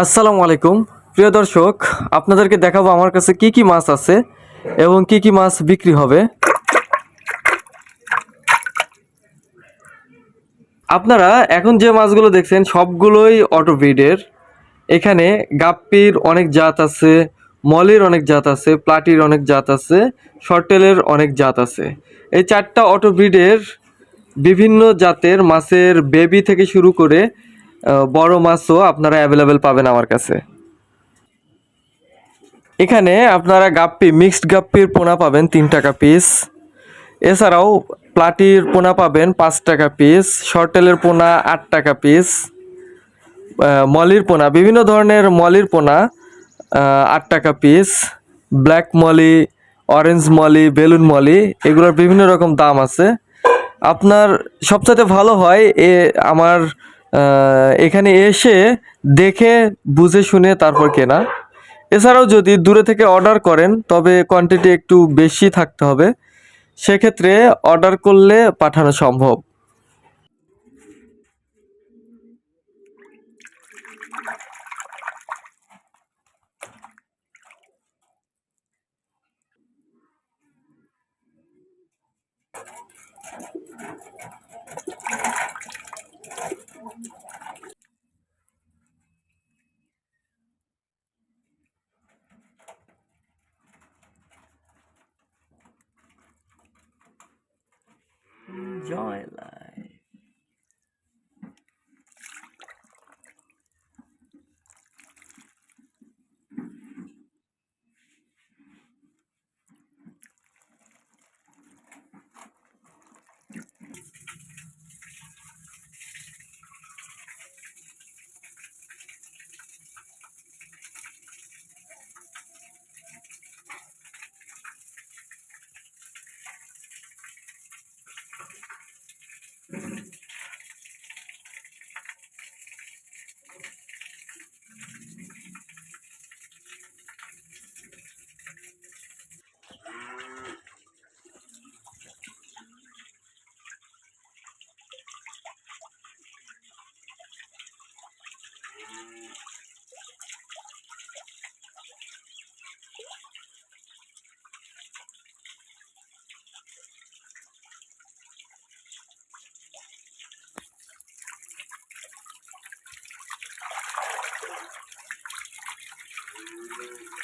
আসসালামু আলাইকুম। প্রিয় দর্শক, আপনাদেরকে দেখাবো আমার কাছে কি কি মাছ আছে এবং কি কি মাছ বিক্রি হবে। আপনারা এখন যে মাছগুলো দেখছেন, সবগুলোই অটোব্রিডের এখানে গাপ্পির অনেক জাত আছে, মলির অনেক জাত আছে, প্লাটির অনেক জাত আছে, শর্টেলের অনেক জাত আছে। এই চারটা অটোব্রিডের বিভিন্ন জাতের মাছের বেবি থেকে শুরু করে বড় মাছও আপনারা অ্যাভেলেবেল পাবেন আমার কাছে। এখানে আপনারা গাপ্পি মিক্সড গাপ্পির পোনা পাবেন তিন টাকা পিস এছাড়াও প্লাটির পোনা পাবেন পাঁচ টাকা পিস শর্টেলের পোনা আট টাকা পিস মলির পোনা, বিভিন্ন ধরনের মলির পোনা আট টাকা piece black molly orange molly, balloon molly, এগুলোর বিভিন্ন রকম দাম আছে। আপনার সবচাইতে ভালো হয় এ, আমার এখানে এসে দেখে, বুঝে শুনে তারপর কেনা। এছাড়াও যদি দূরে থেকে অর্ডার করেন, তবে কোয়ান্টিটি একটু বেশি থাকতে হবে। সেক্ষেত্রে অর্ডার করলে পাঠানো সম্ভব। enjoy life. Thank you.